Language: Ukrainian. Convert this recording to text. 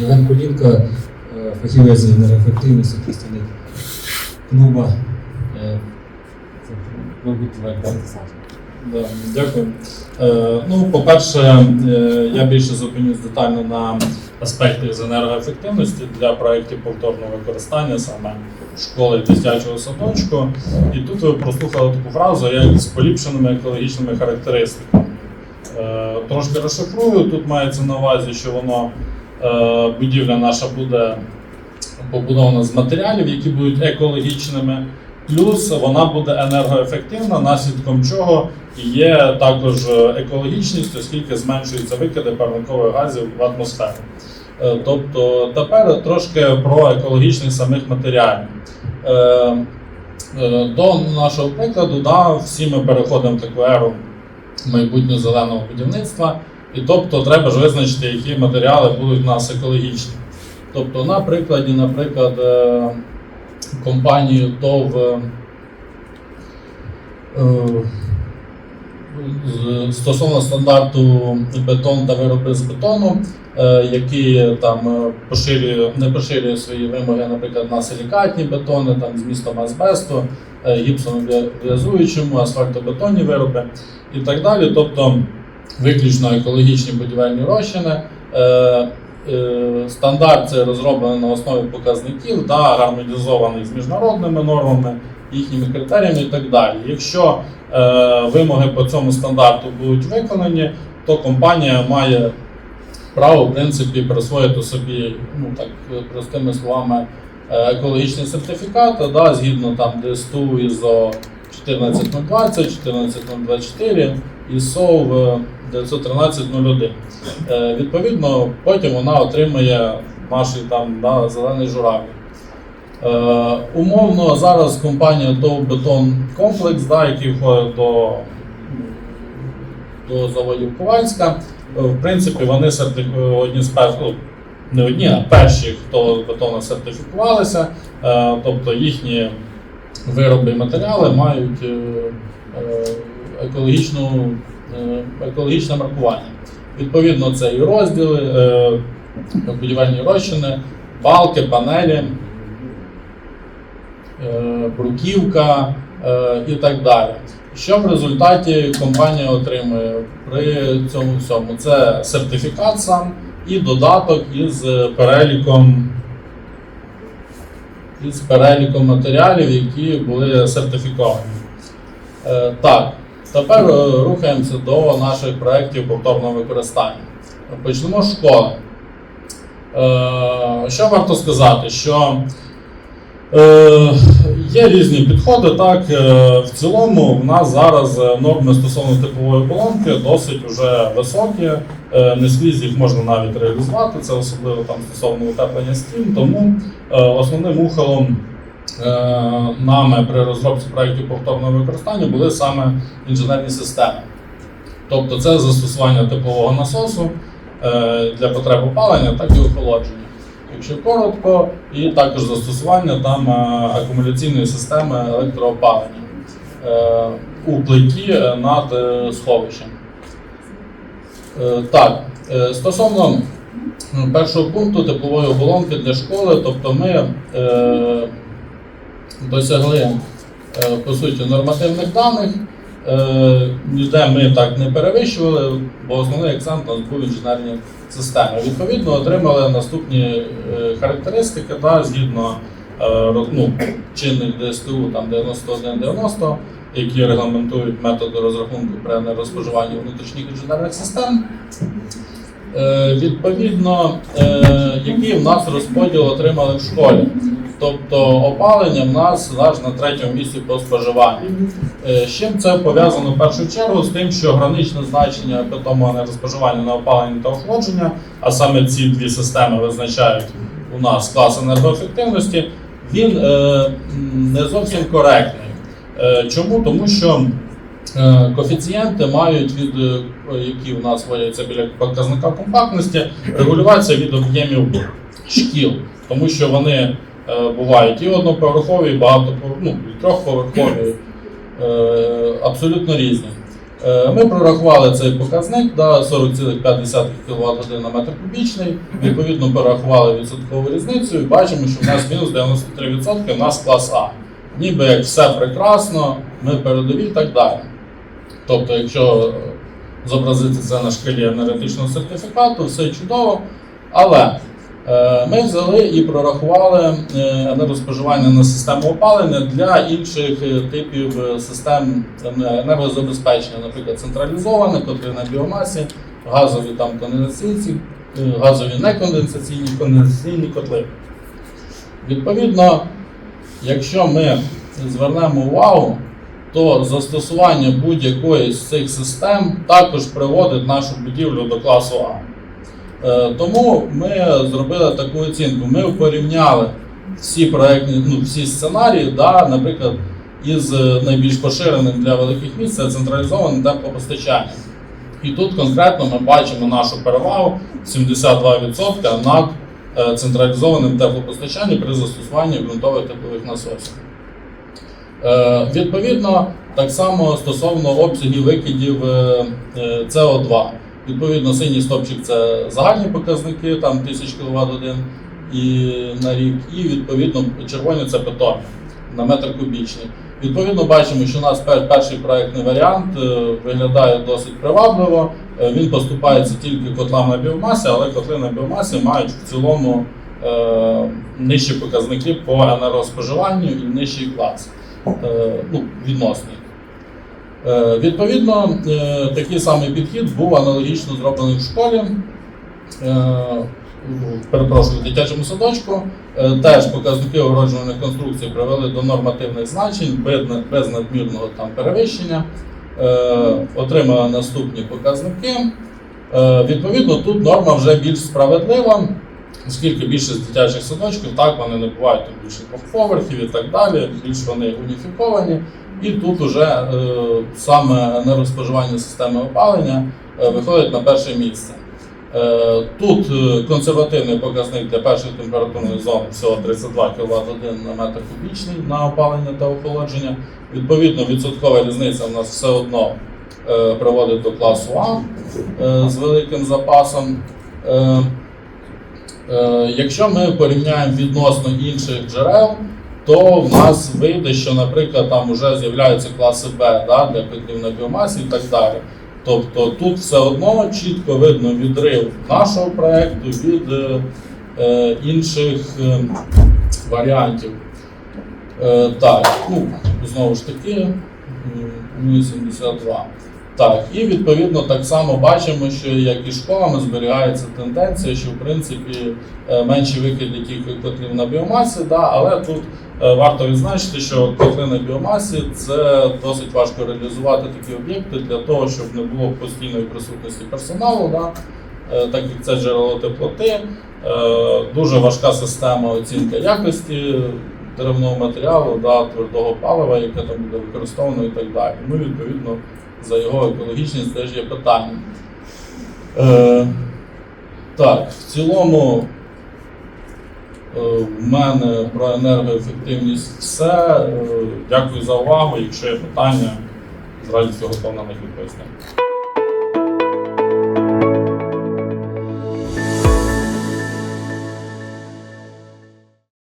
Євген Кулінко, е, фахівець з енергоефективності, представник клуба. Е. Да, дякую. Е, ну, по-перше, я більше зупинюсь детально на аспекти з енергоефективності для проєктів повторного використання саме школи і дитячого садочку. І тут ви прослухали таку фразу, як з поліпшеними екологічними характеристиками. Трошки розшифрую, тут мається на увазі, що воно будівля наша буде побудована з матеріалів, які будуть екологічними. Плюс вона буде енергоефективна, наслідком чого є також екологічність, оскільки зменшуються викиди парникових газів в атмосферу. Е, Тобто тепер трошки про екологічність самих матеріалів. Е, е, До нашого прикладу, да, всі ми переходимо в таку еру майбутнього зеленого будівництва, і тобто треба ж визначити, які матеріали будуть у нас екологічні. Тобто, на прикладі, наприклад, е, компанії ТОВ е, стосовно стандарту бетон та вироби з бетону, е, який там е, поширює, не поширює свої вимоги, наприклад, на силікатні бетони, там з містом азбесту, е, гіпсонов'язуючому, асфальтобетонні вироби і так далі. Тобто виключно екологічні будівельні розчини. Е, е, Стандарт це розроблений на основі показників, да, гармонізований з міжнародними нормами, їхніми критеріями і так далі. Якщо е, вимоги по цьому стандарту будуть виконані, то компанія має право в принципі присвоїти собі, ну так простими словами, е, екологічний сертифікат, да, згідно там ДСТУ ISO 14020, 14024 СОВ 91301. Е, Відповідно, потім вона отримає наш там да, зелений журавль. Е, умовно, зараз компанія ТОВ Бетон Комплекс, да, який входить до, до заводів Ковальська. е, В принципі, вони сертифі... одні з перших, ну, не одні, а перші, хто бетону сертифікувалися, Е, тобто їхні вироби і матеріали мають е, е, екологічну, е, екологічне маркування. Відповідно, це і розділи, е, будівельні розчини, балки, панелі, е, бруківка і так далі. Що в результаті компанія отримує при цьому всьому? Це сертифікат сам і додаток із переліком, із переліком матеріалів, які були сертифіковані. Так, тепер е, рухаємося до наших проєктів повторного використання. Почнемо з школи. Е, Що варто сказати? Що е, є різні підходи. Так, в цілому в нас зараз норми стосовно типової оболонки досить вже високі. Е, Не скрізь їх можна навіть реалізувати, це особливо там стосовно утеплення стін. Тому основним ухилом нами при розробці проєктів повторного використання були саме інженерні системи. Тобто це застосування типового насосу е, для потреб опалення, так і охолодження. Якщо коротко, і також застосування там е, акумуляційної системи електроопалення е, у плиті е, над е, сховищем. Е, Так, е, стосовно першого пункту теплової оболонки для школи, тобто ми е, досягли е, по суті нормативних даних. Е, Ніде ми так не перевищували, бо основний акцент у нас був інженерні системи. Відповідно, отримали наступні е, характеристики да, згідно ну, чинних ДСТУ там 9190, які регламентують методи розрахунку при нерозпоживанні внутрішніх інженерних систем. Відповідно, який в нас розподіл отримали в школі. Тобто опалення в нас аж на третьому місці по споживанню. Е, З чим це пов'язано в першу чергу з тим, що граничне значення питомого нерозпоживання на опалення та охолодження, а саме ці дві системи визначають у нас клас енергоефективності, він е, не зовсім коректний. Е, Чому? Тому що е, коефіцієнти мають від е, які у нас вводяться біля показника компактності, регулюватися від об'ємів шкіл, тому що вони бувають і одноповерхові, і багато ну, і трьохповерхові, е, абсолютно різні. Е, Ми прорахували цей показник да, 40,5 кВт на метр кубічний. Відповідно, порахували відсоткову різницю і бачимо, що в нас мінус 93%, у нас клас А. Ніби як все прекрасно, ми передові і так далі. Тобто, якщо е, зобразити це на шкалі енергетичного сертифікату, все чудово. Але е, ми взяли і прорахували е, енергоспоживання на систему опалення для інших е, типів е, систем енергозабезпечення, наприклад, централізоване, котли на біомасі, газові там конденсаційні, е, газові неконденсаційні, конденсаційні котли. Відповідно, якщо ми звернемо увагу, то застосування будь-якої з цих систем також приводить нашу будівлю до класу А. Е, Тому ми зробили таку оцінку. Ми порівняли всі проектні, ну, всі сценарії, да, наприклад, із е, найбільш поширеним для великих міст це централізоване теплопостачання. І тут конкретно ми бачимо нашу перевагу 72% над е, централізованим теплопостачанням при застосуванні ґрунтових теплових насосів. Відповідно, так само стосовно обсягів викидів е, е, СО2. Відповідно, синій стопчик це загальні показники, там 1000 кВт годин і на рік, і відповідно червоні це бетон на метр кубічний. Відповідно, бачимо, що у нас перший проектний варіант е, виглядає досить привабливо. Е, Він поступається тільки котлам на біомасі, але котли на біомасі мають в цілому е, нижчі показники по енергоспоживанню і нижчий клас ну, відносний. Е, Відповідно, е, такий самий підхід був аналогічно зроблений в школі. Е, Перепрошую, в дитячому садочку. Теж показники огороджувальних конструкцій привели до нормативних значень без, надмірного там перевищення. Отримали наступні показники. Відповідно, тут норма вже більш справедлива, оскільки більшість дитячих садочків так вони не бувають тут більше поверхів і так далі, більш вони уніфіковані. І тут вже е, саме енергоспоживання системи опалення е, виходить на перше місце. Е, тут е, консервативний показник для першої температурної зони всього 32 кВт на метр кубічний на опалення та охолодження. Відповідно, відсоткова різниця в нас все одно е, приводить до класу А е, з великим запасом. Е, Якщо ми порівняємо відносно інших джерел, то в нас вийде, що, наприклад, там вже з'являються класи Б да, для котлів на біомасі і так далі. Тобто тут все одно чітко видно відрив нашого проекту від е, е, інших е, варіантів. Е, так, ну, знову ж таки, м, 72. Так, і відповідно так само бачимо, що як і школами зберігається тенденція, що в принципі е, менші викиди тільки котлів на біомасі, да, але тут е, варто відзначити, що котли на біомасі це досить важко реалізувати такі об'єкти для того, щоб не було постійної присутності персоналу, да, е, так як це джерело теплоти, дуже важка система оцінки якості деревного матеріалу, да, твердого палива, яке там буде використовано і так далі. Ну, відповідно, за його екологічність теж є питання. Е, так, в цілому е, в мене про енергоефективність все. Е, дякую за увагу. Якщо є питання, з радістю готовий на них відповісти.